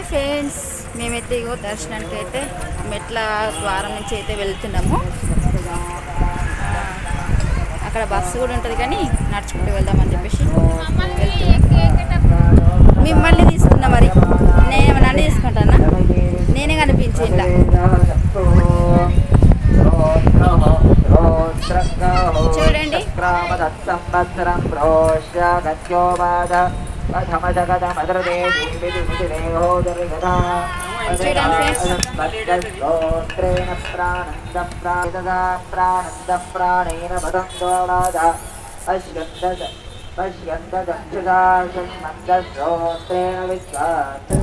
Hi friends మేమైతే ఇగో దర్శనానికి అయితే మెట్ల ద్వారం నుంచి అయితే వెళ్తున్నాము. అక్కడ బస్సు కూడా ఉంటుంది కానీ నడుచుకుంటూ వెళ్దామని చెప్పేసి వెళ్తున్నాం మిమ్మల్ని తీసుకున్నా మరి. నేను నన్ను తీసుకుంటానా? నేనే కనిపించి ఇలా చూడండి. ोत्रेण प्राणन्दं प्राणदा प्राणन्दं प्राणेन पदन्दोलादा पश्यन्द पश्यन्ददक्षुदा सन्मन्दस्तोत्रेण विश्वात्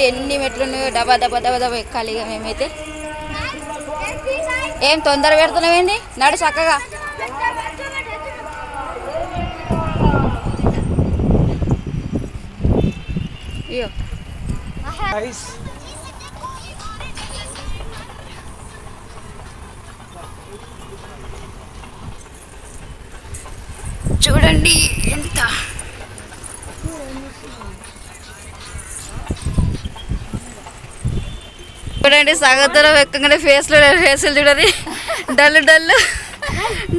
చూడండి ఎన్ని మెట్లు ఉన్నాయో డబా దబా దబా దబా ఎక్కాలి ఇక మేమైతే. ఏం తొందర పెడుతున్నావేంది? నడు చక్కగా. అయ్యో. చూడండి ఎంత చూడండి సగతులో ఎక్కగానే ఫేస్లో ఫేసులు చూడది డల్లు డల్లు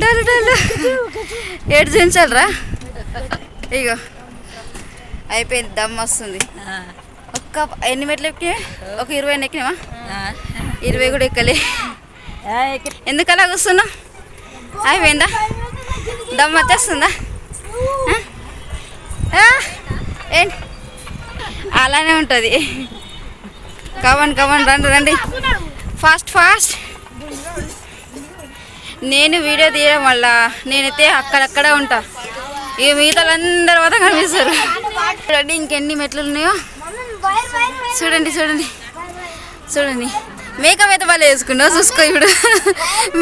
డల్లు డల్లు ఏడు చూపించాలరా ఇగో. అయిపోయింది దమ్ వస్తుంది. ఒక్క ఎన్ని మెట్లు ఎక్కినా ఒక ఇరవై ఎక్కినావా? ఇరవై కూడా ఎక్కలే. ఎందుకు అలా కూర్చున్నావు? అయిపోయిందా? దమ్ వచ్చేస్తుందా? ఏంటి? అలానే ఉంటుంది. కవన్ కవన్ రండి రండి. ఫాస్ట్ ఫాస్ట్ నేను వీడియో తీయడం వల్ల నేనైతే అక్కడక్కడ ఉంటా. ఇక మిగతాలందరి వద్ద కనిపిస్తారు. చూడండి ఇంకెన్ని మెట్లు ఉన్నాయో. చూడండి చూడండి. చూడండి. మేకప్ అయితే వాళ్ళు వేసుకున్నావు చూసుకో ఇప్పుడు.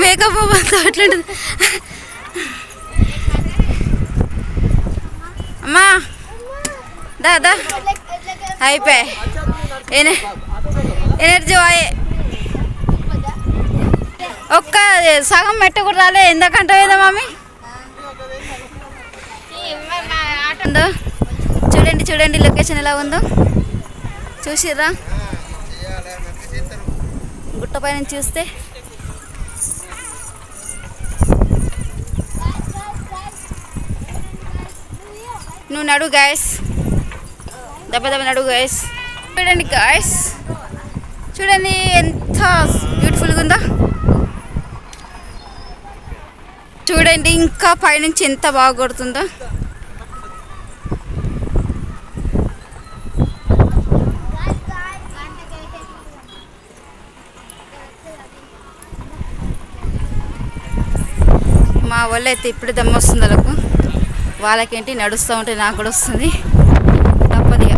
మేకప్ అంతా అట్లుంటుంది అమ్మా దా దా. అయిపోయాయి. ఏనే? ఎనర్జీ వాయే ఒక్క సగం మెట్టు కూడా రాలే ఎందుకంటే ఏదో మమ్మీ? ఉందో? చూడండి చూడండి లొకేషన్ ఎలా ఉందో. చూసిర్రా? గుట్ట నుంచి చూస్తే. నువ్వు నడు గాయస్ దెబ్బ దెబ్బ నడు గాయస్ చూడండి గాయస్ చూడండి ఎంత బ్యూటిఫుల్గా ఉందో? చూడండి ఇంకా పైనుంచి ఎంత బాగా కొడుతుందో. మా వాళ్ళు అయితే ఇప్పుడు దమ్మ వస్తుంది వాళ్ళకు. వాళ్ళకేంటి నడుస్తూ ఉంటే నాకు కూడా వస్తుంది. తప్పదిగా.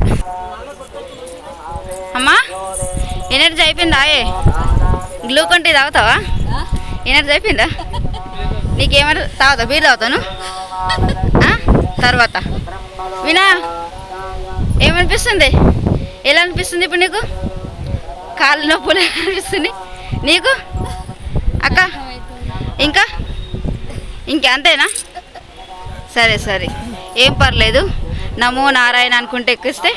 అమ్మా? ఎనర్జీ అయిపోయిందా? ఏ గ్లూకోన్ టీ తాగుతావా? ఎనర్జీ అయిపోయిందా? నీకేమైనా తాగుతావు? బీర్ తాగుతాను తర్వాత. వినా ఏమనిపిస్తుంది? ఎలా అనిపిస్తుంది ఇప్పుడు నీకు? కాళ్ళు నొప్పులు అనిపిస్తుంది? నీకు? అక్క ఇంకా? ఇంకా అంతేనా? సరే సరే. ఏం పర్లేదు. నమో నారాయణ అనుకుంటే ఎక్కిస్తే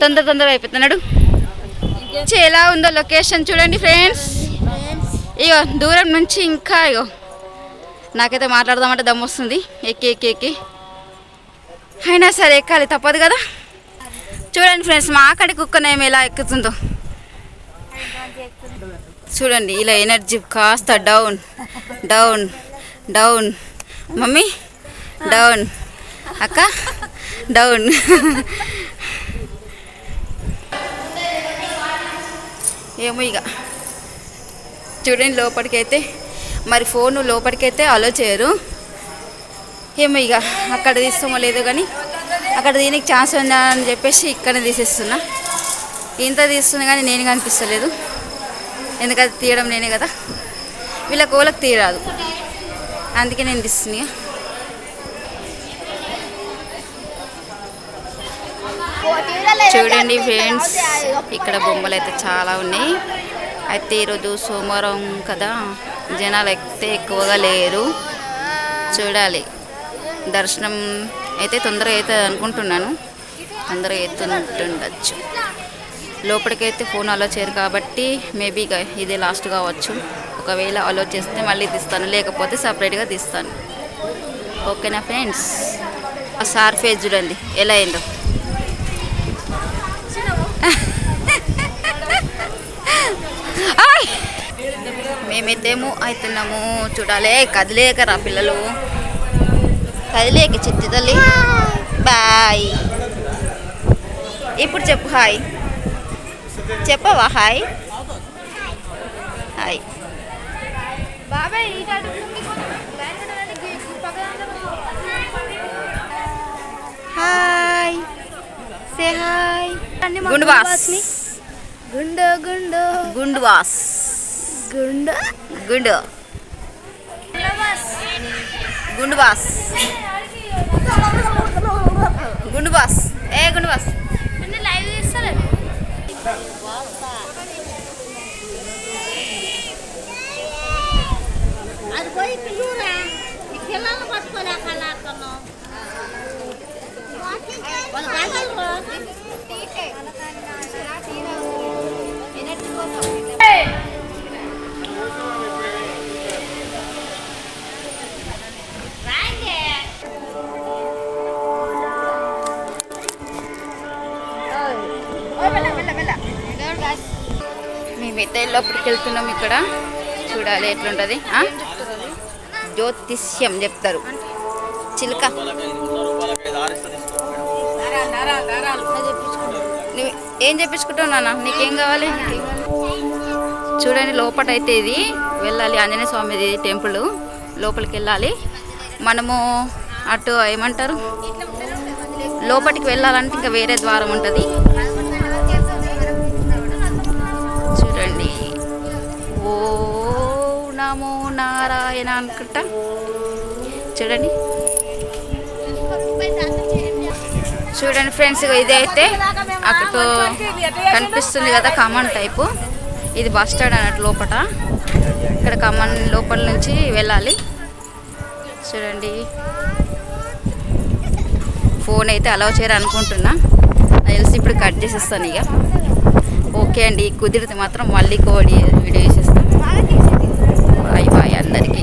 తొందర తొందర అయిపోతున్నాడు. నుంచి ఎలా ఉందో లొకేషన్ చూడండి ఫ్రెండ్స్. ఇగో దూరం నుంచి ఇంకా ఇగో నాకైతే మాట్లాడదామంటే దమ్ము వస్తుంది. ఎక్కి ఎక్కి ఎక్కి. అయినా సరే ఎక్కాలి తప్పదు కదా? చూడండి ఫ్రెండ్స్ మా అక్కడి కుక్కనేమి ఎలా ఎక్కుతుందో. చూడండి ఇలా ఎనర్జీ కాస్త down down down. Mummy down. అక్క డౌన్. ఏమో ఇక చూడండి లోపలికైతే. మరి ఫోన్ లోపలికైతే అలో చేయరు. ఏమో ఇక అక్కడ తీస్తామో లేదో కానీ అక్కడ దీనికి ఛాన్స్ ఉందా అని చెప్పేసి ఇక్కడ తీసేస్తున్నా. ఇంత తీస్తుంది కానీ నేను కనిపిస్తలేదు. ఎందుకంటే తీయడం నేనే కదా. వీళ్ళకి ఓలకు తీరాదు అందుకే నేను తీస్తున్నా చూడండి ఫ్రెండ్స్ ఇక్కడ బొమ్మలు అయితే చాలా ఉన్నాయి. అయితే ఈరోజు సోమవారం కదా జనాలు అయితే ఎక్కువగా లేరు. చూడాలి. దర్శనం అయితే తొందరగా అవుతుంది అనుకుంటున్నాను. తొందరగా అవుతుండొచ్చు లోపలికైతే ఫోన్ అలో చేయరు కాబట్టి మేబీ ఇదే లాస్ట్ కావచ్చు. ఒకవేళ అలో చేస్తే మళ్ళీ తీస్తాను లేకపోతే సపరేట్గా తీస్తాను. ఓకేనా ఫ్రెండ్స్? ఆ సార్ ఫేస్ చూడండి ఎలా అయిందో. ఆయ్! మేమైతేమో అవుతున్నాము చూడాలి కదిలేకరా పిల్లలు. కదిలేక చిట్టి తల్లి. బాయ్. ఇప్పుడు చెప్పు హాయ్. చెప్పవా హాయ్? హాయ్. బాబాయ్ హాయ్. సే హాయ్ గుండు బాస్ గుండు గుండు గుండు. గుండు గుండు. గుండు. బాస్ గుండు బాస్ ఏ గుండు బాస్ లైవ్ చేస్తారా అది పోయి పిల్లరా? ఈ పిల్లల్ని పట్టుకోలేక అలాడుతున్నాం వాళ్ళు కాగలరు మేమైతే లోపలికి వెళ్తున్నాం ఇక్కడ. చూడాలి ఎట్లుంటుంది? జ్యోతిష్యం చెప్తారు. చిలుక. ఏం చెప్పించుకుంటావు నాన్న? నీకేం కావాలి? చూడండి లోపట అయితే ఇది. వెళ్ళాలి ఆంజనేయ స్వామిది టెంపుల్. లోపలికి వెళ్ళాలి. మనము అటు ఏమంటారు? లోపలికి వెళ్ళాలంటే ఇంకా వేరే ద్వారం ఉంటుంది. చూడండి. ఓ నమో నారాయణ అనుకుంటా చూడండి. చూడండి ఫ్రెండ్స్ ఇది అక్కడ కనిపిస్తుంది కదా కామన్ టైపు. ఇది బస్ స్టాండ్ అన్నట్టు లోపట. ఇక్కడ కామన్ లోపల నుంచి వెళ్ళాలి. చూడండి. ఫోన్ అయితే అలౌ చేయాలనుకుంటున్నా తెలిసి ఇప్పుడు కట్ చేసేస్తాను ఇక. ఓకే అండి కుదిరితే మాత్రం మళ్ళీ కోడి వీడియో చేసేస్తాను బాయ్ బాయ్ అందరికీ.